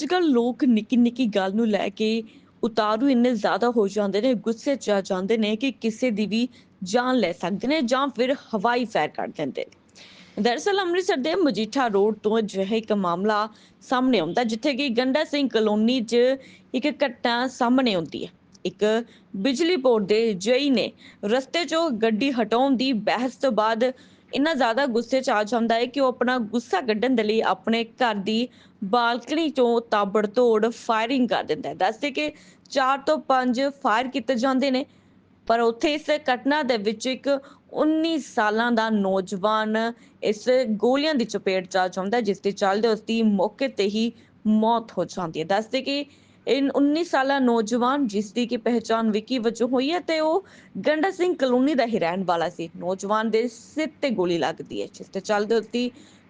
ਅੱਜ ਕੱਲ ਲੋਕ ਨਿੱਕੀ ਨਿੱਕੀ ਗੱਲ ਨੂੰ ਲੈ ਕੇ ਉਤਾਰੂ ਇੰਨੇ ਜ਼ਿਆਦਾ ਹੋ ਜਾਂਦੇ ਨੇ, ਗੁੱਸੇ 'ਚ ਆ ਜਾਂਦੇ ਨੇ ਕਿ ਕਿਸੇ ਦੀ ਵੀ ਜਾਨ ਲੈ ਸਕਦੇ ਨੇ ਜਾਂ ਫਿਰ ਹਵਾਈ ਫਾਇਰ ਕਰ ਦਿੰਦੇ ਨੇ। ਦਰਅਸਲ ਅੰਮ੍ਰਿਤਸਰ ਦੇ ਮਜੀਠਾ ਰੋਡ ਤੋਂ ਅਜਿਹਾ ਇੱਕ ਮਾਮਲਾ ਸਾਹਮਣੇ ਆਉਂਦਾ, ਜਿੱਥੇ ਕਿ ਗੰਡਾ ਸਿੰਘ ਕਲੋਨੀ 'ਚ ਇੱਕ ਘਟਨਾ ਸਾਹਮਣੇ ਆਉਂਦੀ ਹੈ। ਇੱਕ ਬਿਜਲੀ ਬੋਰਡ ਦੇ ਜਈ ਨੇ ਰਸਤੇ 'ਚੋਂ ਗੱਡੀ ਹਟਾਉਣ ਦੀ ਬਹਿਸ ਤੋਂ ਬਾਅਦ ਇੰਨਾ ਜ਼ਿਆਦਾ ਗੁੱਸੇ 'ਚ ਆ ਜਾਂਦਾ ਹੈ ਕਿ ਉਹ ਆਪਣਾ ਗੁੱਸਾ ਕੱਢਣ ਦੇ ਲਈ ਆਪਣੇ ਘਰ ਦੀ ਬਾਲਕਨੀ 'ਚੋਂ ਤਾਬੜਤੋੜ ਫਾਇਰਿੰਗ ਕਰ ਦਿੰਦਾ ਹੈ। ਦੱਸਦੇ ਕਿ 4 ਤੋਂ 5 ਫਾਇਰ ਕੀਤੇ ਜਾਂਦੇ ਨੇ ਪਰ ਉੱਥੇ ਇਸ ਘਟਨਾ ਦੇ ਵਿੱਚ ਇੱਕ 19 ਸਾਲਾਂ ਦਾ ਨੌਜਵਾਨ ਇਸ ਗੋਲੀਆਂ ਦੀ ਚਪੇਟ 'ਚ ਆ ਜਾਂਦਾ ਹੈ, ਜਿਸ ਦੇ ਚੱਲਦੇ ਉਸ ਦੀ ਮੌਕੇ ਤੇ ਹੀ ਮੌਤ ਹੋ ਜਾਂਦੀ ਹੈ। ਦੱਸਦੇ ਕਿ ਇਨ 19 ਸਾਲਾ ਨੌਜਵਾਨ ਜਿਸ ਦੀ ਕਿ ਪਹਿਚਾਣ ਵਿੱਕੀ ਵਜੋਂ ਹੋਈ ਹੈ ਤੇ ਉਹ ਗੰਡਾ ਸਿੰਘ ਕਲੋਨੀ ਦਾ ਹੀ ਰਹਿਣ ਵਾਲਾ ਸੀ। ਨੌਜਵਾਨ ਦੇ ਸਿਰ ਤੇ ਗੋਲੀ ਲੱਗਦੀ ਹੈ, ਜਿਸ ਦੇ ਚੱਲਦੇ ਉਸ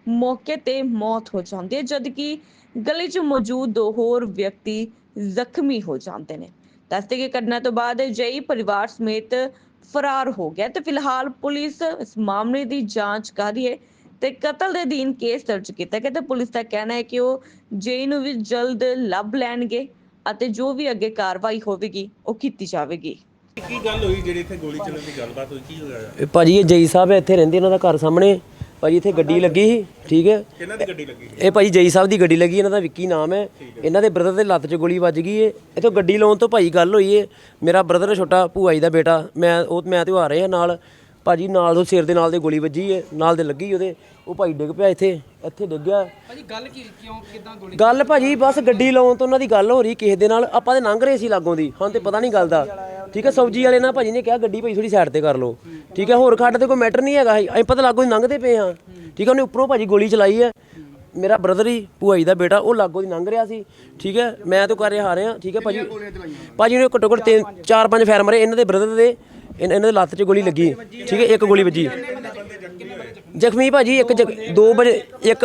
ਮੌਕੇ ਤੇ ਮੌਤ ਹੋ ਜਾਂਦੀ ਹੈ, ਜਦਕਿ ਗਲੀ 'ਚ ਮੌਜੂਦ ਦੋ ਹੋਰ ਵਿਅਕਤੀ ਜ਼ਖਮੀ ਹੋ ਜਾਂਦੇ ਨੇ। ਦੱਸਦੇ ਕਿ ਘਟਨਾ ਤੋਂ ਬਾਅਦ ਜਈ ਪਰਿਵਾਰ ਸਮੇਤ ਫਰਾਰ ਹੋ ਗਿਆ ਤੇ ਫਿਲਹਾਲ ਪੁਲਿਸ ਇਸ ਮਾਮਲੇ ਦੀ ਜਾਂਚ ਕਰ ਰਹੀ ਹੈ ਤੇ ਕਤਲ ਦੇ ਦੀਨ ਕੇਸ ਦਰਜ ਕੀਤਾ ਗਿਆ ਤੇ ਪੁਲਿਸ ਦਾ ਕਹਿਣਾ ਹੈ ਕਿ ਉਹ ਜਈ ਨੂੰ ਵੀ ਜਲਦ ਲੱਭ ਲੈਣਗੇ। ਅਤੇ ਜੋ ਵੀ ਅੱਗੇ ਕਾਰਵਾਈ ਹੋਵੇਗੀ ਉਹ ਕੀਤੀ ਜਾਵੇਗੀ। ਕੀ ਗੱਲ ਹੋਈ ਜਿਹੜੀ ਇੱਥੇ ਗੋਲੀ ਚੱਲਣ ਦੀ ਗੱਲਬਾਤ ਹੋਈ? ਕੀ ਹੋਇਆ? ਇਹ ਭਾਜੀ ਇਹ ਜਈ ਸਾਹਿਬ ਇੱਥੇ ਰਹਿੰਦੇ ਇਹਨਾਂ ਦਾ ਘਰ ਸਾਹਮਣੇ। ਭਾਜੀ ਇੱਥੇ ਗੱਡੀ ਲੱਗੀ ਸੀ ਠੀਕ ਹੈ? ਕਿਹਨਾਂ ਦੀ ਗੱਡੀ ਲੱਗੀ? ਇਹ ਭਾਜੀ ਜਈ ਸਾਹਿਬ ਦੀ ਗੱਡੀ ਲੱਗੀ ਇਹਨਾਂ ਦਾ ਵਿੱਕੀ ਨਾਮ ਹੈ। ਇਹਨਾਂ ਦੇ ਬ੍ਰਦਰ ਦੇ ਲੱਤ 'ਚ ਗੋਲੀ ਵੱਜ ਗਈ ਏ। ਇਥੋਂ ਗੱਡੀ ਲਾਉਣ ਤੋਂ ਭਾਈ ਗੱਲ ਹੋਈ ਏ। ਮੇਰਾ ਬ੍ਰਦਰ ਛੋਟਾ ਭੂਆ ਜੀ ਦਾ ਬੇਟਾ ਮੈਂ ਉਹ ਮੈਂ ਤੇ ਉਹ ਆ ਰਹੇ ਆ ਨਾਲ। ਭਾਜੀ ਨਾਲ ਉਹ ਸਿਰ ਦੇ ਨਾਲ ਦੇ ਗੋਲੀ ਵੱਜੀ ਏ ਨਾਲ ਦੇ ਲੱਗੀ ਉਹਦੇ। ਉਹ ਭਾਈ ਡਿੱਗ ਪਿਆ ਇੱਥੇ ਇੱਥੇ ਡਿੱਗ ਗਿਆ। ਭਾਜੀ ਗੱਲ ਕੀ ਕਿਉਂ ਕਿਦਾਂ ਗੋਲੀ? ਗੱਲ ਭਾਜੀ ਬਸ ਗੱਡੀ ਲਾਉਣ ਤੋਂ ਉਹਨਾਂ ਦੀ ਗੱਲ ਹੋ ਰਹੀ ਕਿਸੇ ਦੇ ਨਾਲ। ਆਪਾਂ ਤੇ ਲੰਘ ਰਹੇ ਸੀ ਲਾਗੋਂ ਦੀ ਹਾਂ ਤੇ ਪਤਾ ਨਹੀਂ ਗੱਲ ਦਾ। ਠੀਕ ਹੈ ਸਬਜੀ ਵਾਲੇ ਨਾਲ ਭਾਜੀ ਨੇ ਕਿਹਾ ਗੱਡੀ ਭਾਈ ਥੋੜੀ ਸਾਈਡ ਤੇ ਕਰ ਲਓ। ਠੀਕ ਹੈ ਹੋਰ ਖੱਡ ਤੇ ਕੋਈ ਮੈਟਰ ਨਹੀਂ ਹੈਗਾ। ਅਸੀਂ ਪਤਾ ਲਾਗੋਂ ਦੀ ਲੰਘਦੇ ਪਏ ਹਾਂ। ਠੀਕ ਹੈ ਉਹਨੇ ਉੱਪਰੋਂ ਭਾਜੀ ਗੋਲੀ ਚਲਾਈ ਹੈ। ਮੇਰਾ ਬ੍ਰਦਰ ਹੀ ਭੂਆ ਜੀ ਦਾ ਬੇਟਾ ਉਹ ਲਾਗੋਂ ਦੀ ਲੰਘ ਰਿਹਾ ਸੀ। ਠੀਕ ਹੈ ਮੈਂ ਤਾਂ ਕਰ ਰਿਹਾ ਰਿਹਾ ਠੀਕ ਹੈ ਭਾਜੀ ਭਾਜੀ ਨੇ ਘੱਟੋ ਘੱਟ ਤਿੰਨ ਚਾਰ ਪੰਜ ਫੈਰ ਮਾਰੇ। ਇਹਨਾਂ ਦੇ ਬ੍ਰਦਰ ਦੇ ਇਹਨਾਂ ਦੇ ਲੱਤ 'ਚ ਗੋਲੀ ਲੱਗੀ। ਠੀਕ ਹੈ ਇੱਕ ਗੋਲੀ ਵੱਜੀ। ਜ਼ਖਮੀ ਭਾਜੀ ਇੱਕ ਜ਼ਖ- ਦੋ ਵਜੇ ਇੱਕ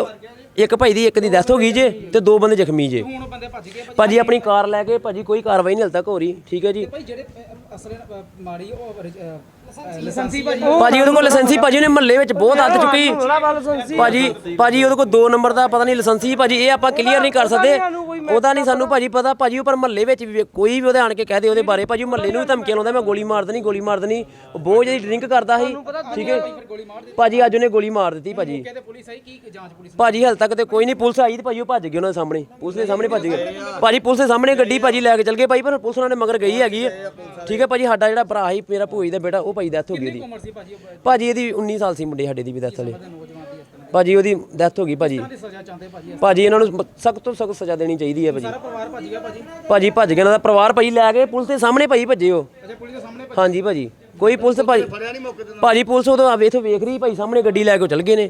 ਇੱਕ ਭਾਈ ਦੀ ਇੱਕ ਦੀ ਡੈਥ ਹੋ ਗਈ ਜੇ ਤੇ ਦੋ ਬੰਦੇ ਜ਼ਖਮੀ ਜੇ। ਹੁਣ ਬੰਦੇ ਭੱਜ ਗਏ ਭਾਜੀ ਭਾਜੀ ਆਪਣੀ ਕਾਰ ਲੈ ਕੇ ਭਾਜੀ ਕੋਈ ਕਾਰਵਾਈ ਨਹੀਂ ਹਲ ਤੱਕ ਹੋ ਰਹੀ ਠੀਕ ਹੈ ਜੀ। ਭਾਈ ਜਿਹੜੇ ਅਸਲ ਮਾਰੀ ਉਹ ਲਾਇਸੈਂਸੀ ਭਾਜੀ। ਭਾਜੀ ਉਹਦੇ ਕੋਲ ਲਾਇਸੈਂਸੀ ਭਾਜੀ ਨੇ ਮਹੱਲੇ ਵਿੱਚ ਬਹੁਤ ਹੱਦ ਚੁੱਕੀ। ਭਾਜੀ ਭਾਜੀ ਉਹਦੇ ਕੋਲ ਦੋ ਨੰਬਰ ਦਾ ਪਤਾ ਨਹੀਂ ਲਾਇਸੈਂਸੀ ਭਾਜੀ ਇਹ ਆਪਾਂ ਕਲੀਅਰ ਨਹੀਂ ਕਰ ਸਕਦੇ। ਉਹਦਾ ਨਹੀਂ ਸਾਨੂੰ ਭਾਜੀ ਪਤਾ। ਭਾਜੀ ਉਹ ਪਰ ਮਹੱਲੇ ਵਿੱਚ ਵੀ ਕੋਈ ਵੀ ਉਹਦੇ ਆਣ ਕੇ ਕਹਿ ਦੇ ਉਹਦੇ ਬਾਰੇ ਭਾਜੀ ਮਹੱਲੇ ਨੂੰ ਵੀ ਧਮਕੀਆਂ ਲਾਉਂਦਾ ਮੈਂ ਗੋਲੀ ਮਾਰ ਦੇਣੀ ਗੋਲੀ ਮਾਰ ਦੇਣੀ। ਉਹ ਬਹੁਤ ਜਿਹੀ ਡਰਿੰਕ ਕਰਦਾ ਸੀ ਠੀਕ ਹੈ। ਭਾਜੀ ਅੱਜ ਉਹਨੇ ਗੋਲੀ ਮਾਰ ਦਿੱਤੀ ਭਾਜੀ। ਕਹਿੰਦੇ ਪੁਲਿਸ ਆਈ ਕੀ ਜਾਂਚ ਪੁਲਿਸ ਭਾਜੀ ਹਾਲ ਤੱਕ ਤੇ ਕੋਈ ਨਹੀਂ, ਪੁਲਿਸ ਆਈ ਤੇ ਭਾਜੀ ਉਹ ਭੱਜ ਗਏ ਉਹਨਾਂ ਦੇ ਸਾਹਮਣੇ। ਪੁਲਿਸ ਦੇ ਸਾਹਮਣੇ ਭੱਜ ਗਏ ਭਾਜੀ ਪੁਲਿਸ ਦੇ ਸਾਹਮਣੇ ਗੱਡੀ ਭਾਜੀ ਲੈ ਕੇ ਚਲ ਗਏ ਭਾਈ, ਪਰ ਪੁਲਿਸ ਉਹਨਾਂ ਨੇ ਮਗਰ ਗਈ ਹੈਗੀ ਹੈ ਠੀਕ ਹੈ ਭਾਜੀ, ਸਾਡਾ ਜਿਹੜਾ ਭਰਾ ਸੀ, ਮੇਰਾ ਭੂਈ ਦਾ ਬੇਟਾ, ਉਹ ਭਾਈ ਡੈਥ ਹੋ ਗਈ ਉਹਦੀ। ਭਾਜੀ ਇਹਦੀ 19 ਸਾਲ ਸੀ ਮੁੰਡੇ, ਸਾਡੇ ਦੀ ਵੀ ਡੈਥ ਵਾਲੇ। ਭਾਜੀ ਉਹਦੀ ਡੈਥ ਹੋ ਗਈ ਭਾਜੀ। ਭਾਜੀ ਇਹਨਾਂ ਨੂੰ ਸਖਤ ਤੋਂ ਸਖਤ ਸਜ਼ਾ ਦੇਣੀ ਚਾਹੀਦੀ ਹੈ ਭਾਜੀ। ਸਾਰਾ ਪਰਿਵਾਰ ਭੱਜ ਗਿਆ ਭਾਜੀ ਭਾਜੀ ਭੱਜ ਗਿਆ ਇਹਨਾਂ ਦਾ ਪਰਿਵਾਰ ਭਾਜੀ ਲੈ ਕੇ ਪੁਲਿਸ ਦੇ ਸਾਹਮਣੇ ਭਾਜੀ ਭੱਜੇ ਹੋ ਅੱਛਾ ਪੁਲਿਸ ਦੇ ਸਾਹਮਣੇ ਹਾਂਜੀ ਭਾਜੀ, ਕੋਈ ਪੁਲਿਸ ਭਾਜੀ ਭਾਜੀ ਪੁਲਿਸ ਉਦੋਂ ਆਵੇ ਇਥੋਂ ਵੇਖ ਰਹੀ ਭਾਈ, ਸਾਹਮਣੇ ਗੱਡੀ ਲੈ ਕੇ ਉਹ ਚਲ ਗਏ ਨੇ।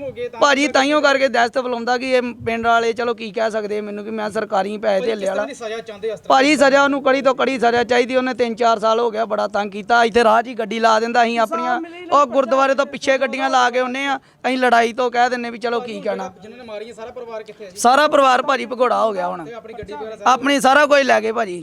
ਹੋ ਗਏ ਤਾਂ ਭਾਜੀ ਤਾਈਓ ਕਰਕੇ ਦਹਿਸ਼ਤ ਬੁਲਾਉਂਦਾ ਕਿ ਇਹ ਪਿੰਡ ਵਾਲੇ ਚਲੋ ਕੀ ਕਹਿ ਸਕਦੇ ਮੈਨੂੰ ਕਿ ਮੈਂ ਸਰਕਾਰੀ ਪੈਸੇ ਧੇਲੇ ਵਾਲਾ। ਦੀ ਸਜ਼ਾ ਚਾਹੁੰਦੇ ਭਾਜੀ ਸਜ਼ਾ ਉਹਨੂੰ ਕੜੀ ਤੋਂ ਕੜੀ ਸਜ਼ਾ ਚਾਹੀਦੀ ਉਹਨੇ 3-4 ਸਾਲ ਹੋ ਗਿਆ ਬੜਾ ਤੰਗ ਕੀਤਾ। ਇੱਥੇ ਰਾਹ 'ਚ ਹੀ ਗੱਡੀ ਲਾ ਦਿੰਦਾ ਅਸੀਂ ਆਪਣੀਆਂ ਉਹ ਗੁਰਦੁਆਰੇ ਤੋਂ ਪਿੱਛੇ ਗੱਡੀਆਂ ਲਾ ਕੇ ਉਹਨੇ ਆ। ਅਸੀਂ ਲੜਾਈ ਤੋਂ ਕਹਿ ਦਿੰਨੇ ਵੀ ਚਲੋ ਕੀ ਕਹਿਣਾ। ਜਿਨ੍ਹਾਂ ਨੇ ਮਾਰੀ ਹੈ ਸਾਰਾ ਪਰਿਵਾਰ ਕਿੱਥੇ ਹੈ ਜੀ? ਸਾਰਾ ਪਰਿਵਾਰ ਭਾਜੀ ਭਗੋੜਾ ਹੋ ਗਿਆ ਹੁਣ। ਆਪਣੀ ਗੱਡੀ ਵਗੈਰਾ ਆਪਣੀ ਸਾਰਾ ਕੁਝ ਲੈ ਗਏ ਭਾਜੀ।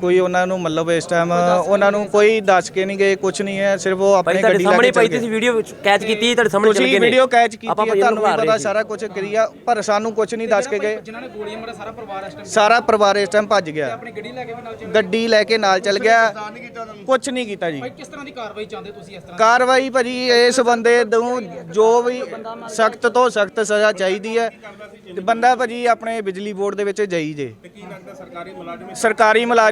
ਕੋਈ ਉਹਨਾਂ ਨੂੰ ਮਤਲਬ ਇਸ ਟਾਈਮ ਉਹਨਾਂ ਨੂੰ ਕੋਈ ਦੱਸ ਕੇ ਨਹੀਂ ਗਏ ਕੁਝ ਨਹੀਂ ਹੈ ਸਿਰਫ ਉਹ ਭਾਈ ਆਪਣੇ ਤੁਹਾਡੇ ਗੱਡੀ ਸਾਹਮਣੇ ਲੈ ਕੇ ਚੱਲ ਤੁਸੀਂ ਗਏ। ਵੀਡੀਓ ਕੈਚ ਕੀਤੀ ਤੁਹਾਡੇ ਸਾਹਮਣੇ ਚੱਲ ਗਏ ਤੁਸੀਂ ਨੇ। ਵੀਡੀਓ ਕੈਚ ਕੀਤੀ ਹੈ ਤੁਹਾਨੂੰ ਵੀ ਪਤਾ ਸਾਰਾ ਕੁਝ ਕਰੀਆ ਪਰ ਸਾਨੂੰ ਕੁਝ ਨਹੀਂ ਦੱਸ ਕੇ ਗਏ। ਜਿਨ੍ਹਾਂ ਨੇ ਗੋਲੀਆਂ ਮਾਰਿਆ ਸਾਰਾ ਪਰਿਵਾਰ ਇਸ ਟਾਈਮ ਸਾਰਾ ਪਰਿਵਾਰ ਇਸ ਟਾਈਮ ਭੱਜ ਗਿਆ। ਆਪਣੀ ਗੱਡੀ ਲੈ ਕੇ ਵੀ ਨਾਲ ਚੱਲ ਗੱਡੀ ਲੈ ਕੇ ਨਾਲ ਚੱਲ ਗਿਆ। ਕੁਝ ਨਹੀਂ ਕੀਤਾ ਜੀ। ਭਾਈ ਕਿਸ ਤਰ੍ਹਾਂ ਦੀ ਕਾਰਵਾਈ ਚਾਹੁੰਦੇ ਤੁਸੀਂ ਇਸ ਤਰ੍ਹਾਂ ਕਾਰਵਾਈ ਭਾਜੀ ਇਸ ਬੰਦੇ ਨੂੰ ਜੋ ਵੀ ਸਖਤ ਤੋਂ ਸਖਤ ਸਜ਼ਾ ਚਾਹੀਦੀ ਹੈ ਤੇ ਬੰਦਾ ਭਾਜੀ ਆਪਣੇ ਬਿਜਲੀ ਬੋਰਡ ਦੇ ਵਿੱਚ ਜਾਈ ਜੇ। ਕੀ ਲੱਗਦਾ ਸਰਕਾਰੀ ਮੁਲਾਜ਼ਮ ਸਰਕਾਰੀ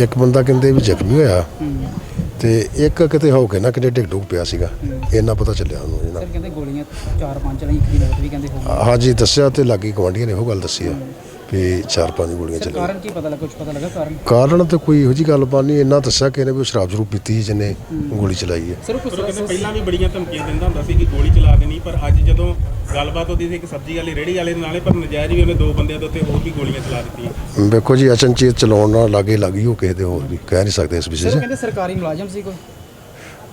ਇੱਕ ਬੰਦਾ ਕਹਿੰਦੇ ਵੀ ਜ਼ਖਮੀ ਹੋਇਆ ਤੇ ਇੱਕ ਕਿਤੇ ਹੋ ਕੇ ਨਾ ਕਿਤੇ ਡਿੱਗ ਡੁੱਗ ਪਿਆ ਸੀਗਾ। ਇੰਨਾ ਪਤਾ ਚੱਲਿਆ ਉਹਨੂੰ ਜੀ ਨਾ। ਸਰ ਕਹਿੰਦੇ ਗੋਲੀਆਂ ਚਾਰ ਪੰਜ ਚਲਾਈ ਇੱਕ ਦੀ ਮੌਤ ਵੀ ਕਹਿੰਦੇ ਹੋ ਹਾਂਜੀ ਦੱਸਿਆ ਤੇ ਲਾਗੀ ਗਵਾਂਢੀਆਂ ਨੇ ਉਹ ਗੱਲ ਦੱਸੀ ਆ। ਵੀ ਚਾਰ ਪੰਜ ਗੋਲੀਆਂ ਚੱਲੀਆਂ। ਕਾਰਨ ਕੀ ਪਤਾ ਲੱਗਾ ਕੁਝ ਪਤਾ ਲੱਗਾ ਕਾਰਨ? ਕਾਰਨ ਤਾਂ ਕੋਈ ਇਹੋ ਜੀ ਗੱਲਬਾਤ ਨਹੀਂ ਇੰਨਾ ਦੱਸਿਆ ਕਿ ਇਹਨੇ ਵੀ ਸ਼ਰਾਬ ਜ਼ਰੂਰ ਪੀਤੀ ਸੀ ਜਿਹਨੇ ਗੋਲੀ ਚਲਾਈ ਹੈ। ਸਰ ਕੁਝ ਕਹਿੰਦੇ ਪਹਿਲਾਂ ਵੀ ਬੜੀਆਂ ਧਮਕੀਆਂ ਦਿੰਦਾ ਹੁੰਦਾ ਸੀ ਕਿ ਗੋਲੀ ਚਲਾ ਦੇਣੀ ਪਰ ਅੱਜ ਜਦੋਂ ਗੱਲਬਾਤ ਹੁੰਦੀ ਸੀ ਇੱਕ ਸਬਜ਼ੀ ਵਾਲੀ ਰੇੜੀ ਵਾਲੇ ਦੇ ਨਾਲੇ ਪਰ ਨਜਾਇਜ਼ ਵੀ ਉਹਨੇ ਦੋ ਬੰਦਿਆਂ ਦੇ ਉੱਤੇ ਹੋਰ ਵੀ ਗੋਲੀਆਂ ਚਲਾ ਦਿੱਤੀਆਂ। ਵੇਖੋ ਜੀ ਅਚਨਚੇਤ ਚਲਾਉਣ ਨਾਲ ਲਾਗੇ ਲੱਗੀ ਉਹ ਕਿਸੇ ਦੇ ਹੋਰ ਵੀ ਕਹਿ ਨਹੀਂ ਸਕਦੇ ਇਸ ਵਿਸ਼ੇ 'ਚ। ਕਹਿੰਦੇ ਸਰਕਾਰੀ ਮੁਲਾਜ਼ਮ ਸੀ ਕੋਈ?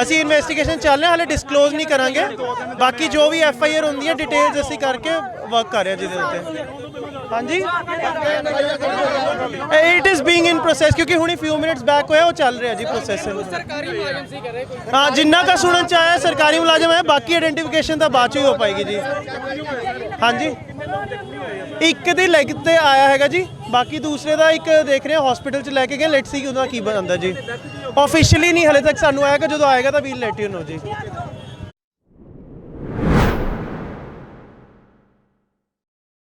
ਅਸੀਂ ਇਨਵੈਸਟੀਗੇਸ਼ਨ ਚੱਲ ਰਿਹਾ ਹਾਲੇ ਡਿਸਕਲੋਜ਼ ਨਹੀਂ ਕਰਾਂਗੇ। ਬਾਕੀ ਜੋ ਵੀ ਐਫ ਆਈ ਆਰ ਹੁੰਦੀ ਹੈ ਡਿਟੇਲਸ ਅਸੀਂ ਕਰਕੇ ਵਰਕ ਕਰ ਰਹੇ ਹਾਂ ਜਿਹਦੇ ਉੱਤੇ। ਹਾਂਜੀ? It is being in process ਕਿਉਂਕਿ ਹੁਣੀ ਫਿਊ ਮਿੰਟਸ ਬੈਕ ਹੋਇਆ, ਉਹ ਚੱਲ ਰਿਹਾ ਜੀ ਪ੍ਰੋਸੈਸ ਸਰਕਾਰੀ ਮੁਲਾਜ਼ਮ ਸੀ ਕਹ ਰਹੇ ਕੋਈ ਹਾਂ, ਜਿੰਨਾ ਕਾ ਸੁਣਨ ਚ ਆਇਆ, ਸਰਕਾਰੀ ਮੁਲਾਜ਼ਮ ਹੈ, ਬਾਕੀ ਆਇਡੈਂਟੀਫਿਕੇਸ਼ਨ ਤਾਂ ਬਾਅਦ ਚ ਹੀ ਹੋ ਪਾਏਗੀ ਜੀ। ਹਾਂਜੀ? ਇੱਕ ਦੀ ਲੈਗ ਤੇ ਆਇਆ ਹੈਗਾ ਜੀ, ਬਾਕੀ ਦੂਸਰੇ ਦਾ ਇੱਕ ਦੇਖ ਰਹੇ ਹਾਂ ਹਸਪੀਟਲ ਚ ਲੈ ਕੇ ਗਏ ਲੈਟਸ ਸੀ ਉਹਦਾ ਕੀ ਬਣਦਾ ਜੀ। ਆਫੀਸ਼ੀਅਲੀ ਨਹੀਂ, ਹਲੇ ਤੱਕ ਸਾਨੂੰ ਆਏਗਾ ਜਦੋਂ ਆਏਗਾ ਤਾਂ ਵੀਲ ਲੈਟ ਯੂ ਜੀ।